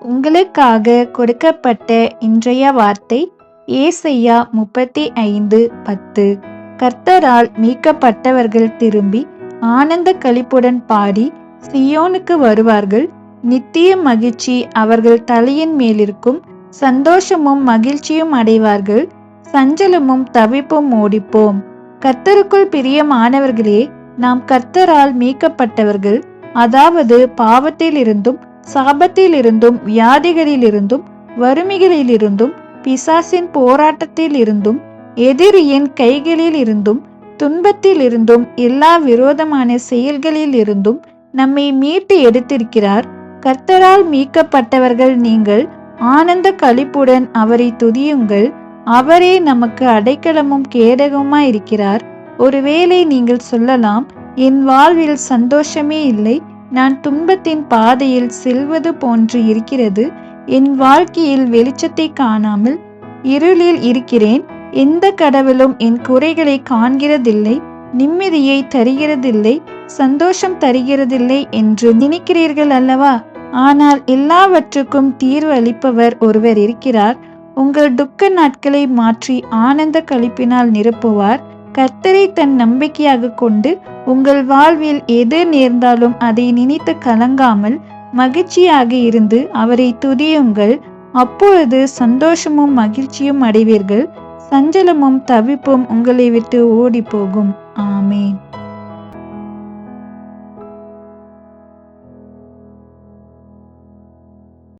உங்களுக்காக கொடுக்கப்பட்ட இன்றைய வார்த்தை ஏசையா முப்பத்தி ஐந்து பத்து. கர்த்தரால் மீட்கப்பட்டவர்கள் திரும்பி ஆனந்த களிப்புடன் பாடி சியோனுக்கு வருவார்கள். நித்திய மகிழ்ச்சி அவர்கள் தலையின் மேலிருக்கும். சந்தோஷமும் மகிழ்ச்சியும் அடைவார்கள். சஞ்சலமும் தவிப்பும் ஓடிப்போம். கர்த்தருக்குள் பிரியமானவர்களே நாம் கர்த்தரால் மீட்கப்பட்டவர்கள் அதாவது பாவத்திலிருந்தும் சாபத்திலிருந்தும் வியாதிகளிலிருந்தும் வறுமைகளிலிருந்தும் பிசாசின் போராட்டத்தில் இருந்தும் எதிரியின் கைகளில் இருந்தும் துன்பத்திலிருந்தும் எல்லா விரோதமான செயல்களில் இருந்தும் நம்மை மீட்டு எடுத்திருக்கிறார். கர்த்தரால் மீட்கப்பட்டவர்கள் நீங்கள் ஆனந்த களிப்புடன் அவரை துதியுங்கள். அவரே நமக்கு அடைக்கலமும் கேடகமாய் இருக்கிறார். ஒருவேளை நீங்கள் சொல்லலாம் என் வாழ்வில் சந்தோஷமே இல்லை நான் துன்பத்தின் பாதையில் செல்வது போன்று இருக்கிறது என் வாழ்க்கையில் வெளிச்சத்தை காணாமல் இருளில் இருக்கிறேன் எந்த கடவுளும் என் குறைகளை காண்கிறதில்லை நிம்மதியை தருகிறதில்லை சந்தோஷம் தருகிறதில்லை என்று நினைக்கிறீர்கள் அல்லவா? ஆனால் எல்லாவற்றுக்கும் தீர்வு அளிப்பவர் ஒருவர் இருக்கிறார். உங்கள் துக்க நாட்களை மாற்றி ஆனந்த களிப்பினால் நிரப்புவார். கர்த்தரை தன் நம்பிக்கையாக கொண்டு உங்கள் வாழ்வில் எது நேர்ந்தாலும் அதை நினைத்து கலங்காமல் மகிழ்ச்சியாக இருந்து அவரை துதியுங்கள். அப்பொழுது சந்தோஷமும் மகிழ்ச்சியும் அடைவீர்கள். சஞ்சலமும் தவிப்பும் உங்களை விட்டு ஓடி போகும் ஆமேன்.